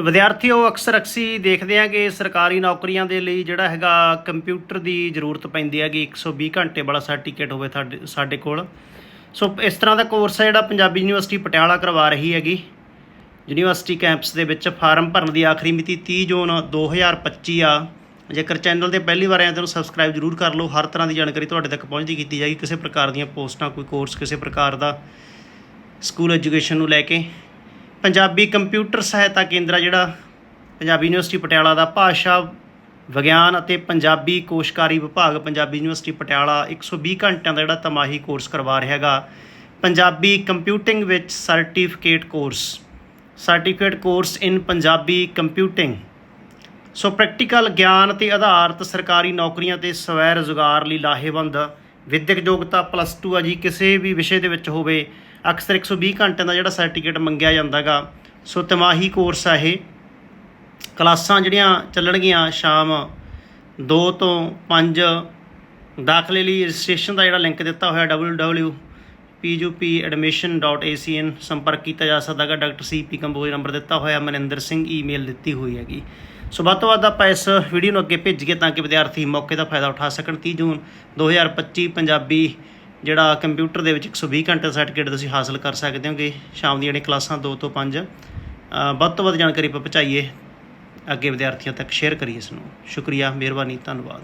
ਵਿਦਿਆਰਥੀਓ ਅਕਸਰ ਅਕਸੀ ਦੇਖਦੇ ਆ ਕਿ ਸਰਕਾਰੀ ਨੌਕਰੀਆਂ ਦੇ ਲਈ ਜਿਹੜਾ ਹੈਗਾ ਕੰਪਿਊਟਰ ਦੀ ਜ਼ਰੂਰਤ ਪੈਂਦੀ ਹੈਗੀ। 120 ਘੰਟੇ ਵਾਲਾ ਸਰਟੀਫਿਕੇਟ ਹੋਵੇ ਸਾਡੇ ਸਾਡੇ ਕੋਲ। ਸੋ ਇਸ ਤਰ੍ਹਾਂ ਦਾ ਕੋਰਸ ਹੈ ਜਿਹੜਾ ਪੰਜਾਬੀ ਯੂਨੀਵਰਸਿਟੀ ਪਟਿਆਲਾ ਕਰਵਾ ਰਹੀ ਹੈਗੀ। ਯੂਨੀਵਰਸਿਟੀ ਕੈਂਪਸ ਦੇ ਵਿੱਚ ਫਾਰਮ ਭਰਨ ਦੀ ਆਖਰੀ ਮਿਤੀ 30 ਜੂਨ 2025 ਆ। ਜੇਕਰ ਚੈਨਲ ਤੇ ਪਹਿਲੀ ਵਾਰ ਆਏ ਤਾਂ ਸਬਸਕ੍ਰਾਈਬ ਜ਼ਰੂਰ ਕਰ ਲਓ। ਹਰ ਤਰ੍ਹਾਂ ਦੀ ਜਾਣਕਾਰੀ ਤੁਹਾਡੇ ਤੱਕ ਪਹੁੰਚਦੀ ਕੀਤੀ ਜਾਏਗੀ। ਕਿਸੇ ਪ੍ਰਕਾਰ ਦੀਆਂ ਪੋਸਟਾਂ, ਕੋਈ ਕੋਰਸ ਕਿਸੇ ਪ੍ਰਕਾਰ ਦਾ ਸਕੂਲ ਐਜੂਕੇਸ਼ਨ ਨੂੰ ਲੈ ਕੇ। ਪੰਜਾਬੀ ਕੰਪਿਊਟਰ ਸਹਾਇਤਾ ਕੇਂਦਰ ਆ ਜਿਹੜਾ ਪੰਜਾਬੀ ਯੂਨੀਵਰਸਿਟੀ ਪਟਿਆਲਾ ਦਾ ਭਾਸ਼ਾ, ਵਿਗਿਆਨ ਅਤੇ ਪੰਜਾਬੀ ਕੋਸ਼ਕਾਰੀ ਵਿਭਾਗ, ਪੰਜਾਬੀ ਯੂਨੀਵਰਸਿਟੀ ਪਟਿਆਲਾ 120 ਘੰਟਿਆਂ ਦਾ ਜਿਹੜਾ ਤਮਾਹੀ ਕੋਰਸ ਕਰਵਾ ਰਿਹਾ ਹੈਗਾ। ਪੰਜਾਬੀ ਕੰਪਿਊਟਿੰਗ ਵਿੱਚ certificate course certificate course in Punjabi computing so practical ਗਿਆਨ ਤੇ ਆਧਾਰਿਤ ਸਰਕਾਰੀ ਨੌਕਰੀਆਂ ਤੇ ਸਵੈ ਰੁਜ਼ਗਾਰ ਲਈ ਲਾਹੇਵੰਦ, ਵਿਦਿਅਕ ਯੋਗਤਾ ਪਲੱਸ 2 ਆ ਜੀ, ਕਿਸੇ ਵੀ ਵਿਸ਼ੇ ਦੇ ਵਿੱਚ ਹੋਵੇ ਅਕਸਰ 120 ਘੰਟਿਆਂ ਦਾ ਜਿਹੜਾ ਸਰਟੀਫਿਕੇਟ ਮੰਗਿਆ ਜਾਂਦਾਗਾ। ਸੋ ਤਿਮਾਹੀ ਕੋਰਸ ਆ ਇਹ। ਕਲਾਸਾਂ ਜਿਹੜੀਆਂ ਚੱਲਣਗੀਆਂ ਸ਼ਾਮ 2 ਤੋਂ 5 ਦਾਖਲੇ ਲਈ ਰਜਿਸਟ੍ਰੇਸ਼ਨ ਦਾ ਜਿਹੜਾ ਲਿੰਕ ਦਿੱਤਾ ਹੋਇਆ www.pupadmission.acn ਸੰਪਰਕ ਕੀਤਾ ਜਾ ਸਕਦਾ ਹੈ ਡਾਕਟਰ ਸੀਪੀ ਕੰਬੋਜ ਨੰਬਰ ਦਿੱਤਾ ਹੋਇਆ ਮਨਿੰਦਰ ਸਿੰਘ ਈਮੇਲ ਦਿੱਤੀ ਹੋਈ ਹੈਗੀ। ਸੋ ਵੱਧ ਤੋਂ ਵੱਧ ਆਪਾਂ ਇਸ ਵੀਡੀਓ ਨੂੰ ਅੱਗੇ ਭੇਜੀਏ ਤਾਂ ਕਿ ਵਿਦਿਆਰਥੀ ਮੌਕੇ ਦਾ ਫਾਇਦਾ ਉਠਾ ਸਕਣ। 30 ਜੂਨ 2025 ਪੰਜਾਬੀ ਜਿਹੜਾ ਕੰਪਿਊਟਰ ਦੇ ਵਿੱਚ 120 ਘੰਟੇ ਦਾ ਸਰਟੀਫਿਕੇਟ ਤੁਸੀਂ ਹਾਸਲ ਕਰ ਸਕਦੇ ਹੋਗੇ ਸ਼ਾਮ ਦੀਆਂ ਜਿਹੜੀਆਂ ਕਲਾਸਾਂ 2 ਤੋਂ 5 ਵੱਧ ਤੋਂ ਵੱਧ ਜਾਣਕਾਰੀ ਪਹੁੰਚਾਈਏ। ਅੱਗੇ ਵਿਦਿਆਰਥੀਆਂ ਤੱਕ ਸ਼ੇਅਰ ਕਰੀਏ ਇਸ ਨੂੰ। ਸ਼ੁਕਰੀਆ, ਮਿਹਰਬਾਨੀ, ਧੰਨਵਾਦ।